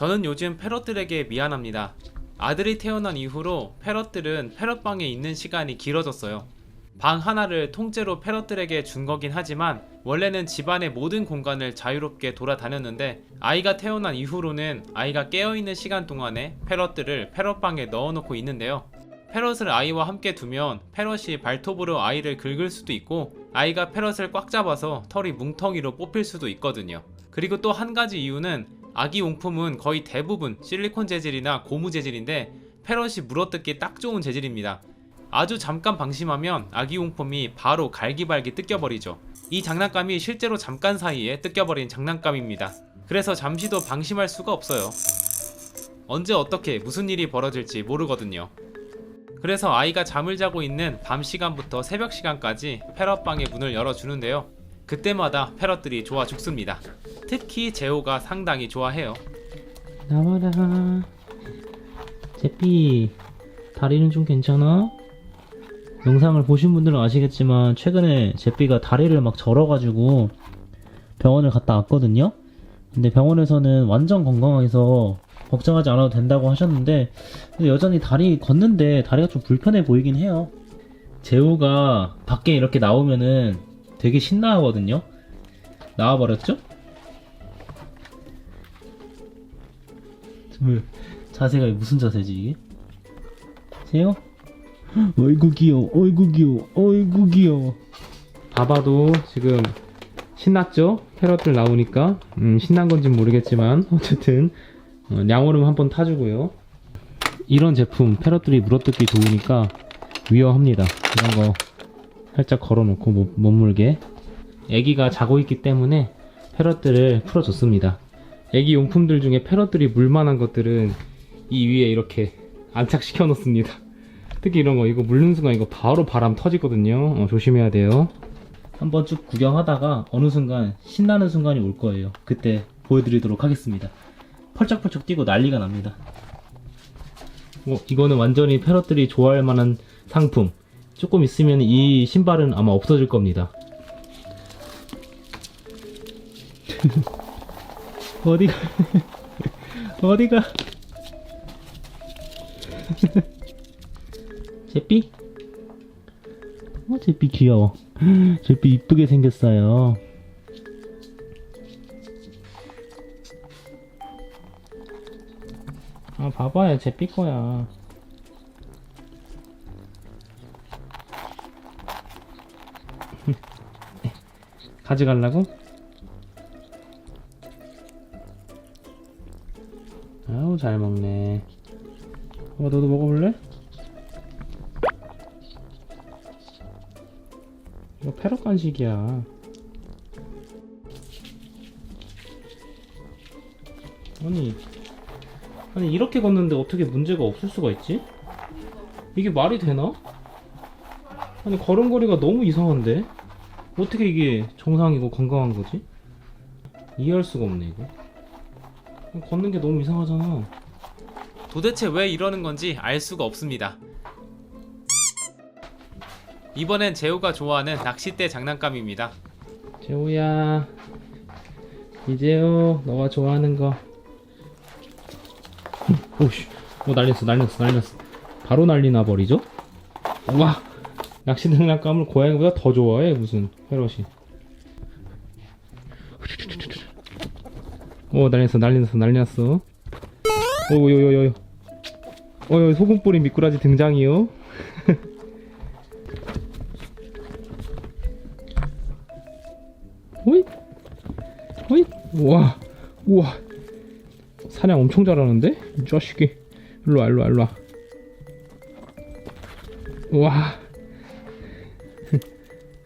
저는 요즘 패럿들에게 미안합니다. 아들이 태어난 이후로 패럿들은 패럿방에 있는 시간이 길어졌어요. 방 하나를 통째로 패럿들에게 준 거긴 하지만 원래는 집안의 모든 공간을 자유롭게 돌아다녔는데 아이가 태어난 이후로는 아이가 깨어있는 시간 동안에 패럿들을 패럿방에 넣어놓고 있는데요. 패럿을 아이와 함께 두면 패럿이 발톱으로 아이를 긁을 수도 있고 아이가 패럿을 꽉 잡아서 털이 뭉텅이로 뽑힐 수도 있거든요. 그리고 또 한 가지 이유는 아기 용품은 거의 대부분 실리콘 재질이나 고무 재질인데 패럿이 물어뜯기 딱 좋은 재질입니다. 아주 잠깐 방심하면 아기 용품이 바로 갈기발기 뜯겨버리죠. 이 장난감이 실제로 잠깐 사이에 뜯겨버린 장난감입니다. 그래서 잠시도 방심할 수가 없어요. 언제 어떻게 무슨 일이 벌어질지 모르거든요. 그래서 아이가 잠을 자고 있는 밤 시간부터 새벽 시간까지 패럿방의 문을 열어주는데요. 그때마다 패럿들이 좋아 죽습니다. 특히 제호가 상당히 좋아해요. 나와라. 제삐, 다리는 좀 괜찮아? 영상을 보신 분들은 아시겠지만 최근에 제삐가 다리를 막 절어가지고 병원을 갔다 왔거든요. 근데 병원에서는 완전 건강해서 걱정하지 않아도 된다고 하셨는데 여전히 다리 걷는데 다리가 좀 불편해 보이긴 해요. 재우가 밖에 이렇게 나오면은 되게 신나하거든요. 나와버렸죠? 왜 자세가 무슨 자세지 이게? 재우? 어이구 귀여워 어이구 귀여워 어이구 귀여워 봐봐도 지금 신났죠? 캐럿들 나오니까 음, 신난 건진 모르겠지만 어쨌든 어, 양오름 한번 타주고요 이런 제품 패럿들이 물어뜯기 좋으니까 위험합니다 이런 거 살짝 걸어놓고 못, 못 물게. 애기가 자고 있기 때문에 패럿들을 풀어줬습니다. 애기 용품들 중에 패럿들이 물만한 것들은 이 위에 이렇게 안착시켜 놓습니다. 특히 이런 거 이거 물는 순간 이거 바로 바람 터지거든요. 어, 조심해야 돼요. 한번 쭉 구경하다가 어느 순간 신나는 순간이 올 거예요. 그때 보여드리도록 하겠습니다. 펄쩍펄쩍 뛰고 난리가 납니다. 어, 이거는 완전히 패럿들이 좋아할 만한 상품. 조금 있으면 이 신발은 아마 없어질 겁니다. 어디가 어디가 제삐? 어 제삐 귀여워 제삐 이쁘게 생겼어요 아, 봐봐요. 제삐 거야. 가져가려고? 아우, 잘 먹네. 어, 너도 먹어볼래? 이거 패럿 간식이야. 아니, 아니 이렇게 걷는데 어떻게 문제가 없을 수가 있지? 이게 말이 되나? 아니 걸음걸이가 너무 이상한데? 어떻게 이게 정상이고 건강한 거지? 이해할 수가 없네 이거 걷는 게 너무 이상하잖아 도대체 왜 이러는 건지 알 수가 없습니다. 이번엔 제호가 좋아하는 낚싯대 장난감입니다. 재호야 이재호 너가 좋아하는 거 오씨 어 난리났어 난리났어 난리났어 바로 난리 나 버리죠? 우와 낚시 장난감을 고양이보다 더 좋아해 무슨. 페럿이 오 난리났어 난리났어 난리났어. 오요요요요. 어여 소금 뿌린 미꾸라지 등장이요. 호잇 호잇 우와 우와. 사냥 엄청 잘하는데? 이 자식이. 일로와 일로와 일로와. 우와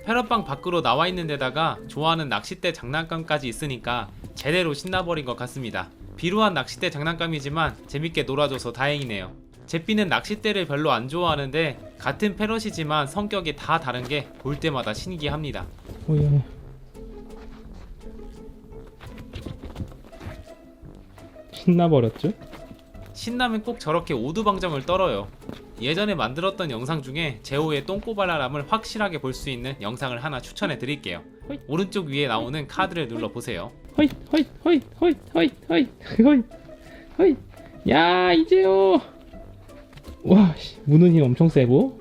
패럿방 밖으로 나와 있는 데다가 좋아하는 낚싯대 장난감까지 있으니까 제대로 신나버린 것 같습니다. 비루한 낚싯대 장난감이지만 재밌게 놀아줘서 다행이네요. 제삐는 낚싯대를 별로 안 좋아하는데 같은 패럿이지만 성격이 다 다른 게 볼 때마다 신기합니다. 오야 신나버렸죠? 신나면 꼭 저렇게 오두방정을 떨어요. 예전에 만들었던 영상 중에 제호의 똥꼬발랄함을 확실하게 볼 수 있는 영상을 하나 추천해 드릴게요. 호잇. 오른쪽 위에 나오는 카드를 눌러 보세요. 허잇 허잇 허잇 허잇 허잇 허잇 허잇 허이 야 이제요 와 씨, 무는 힘 엄청 세고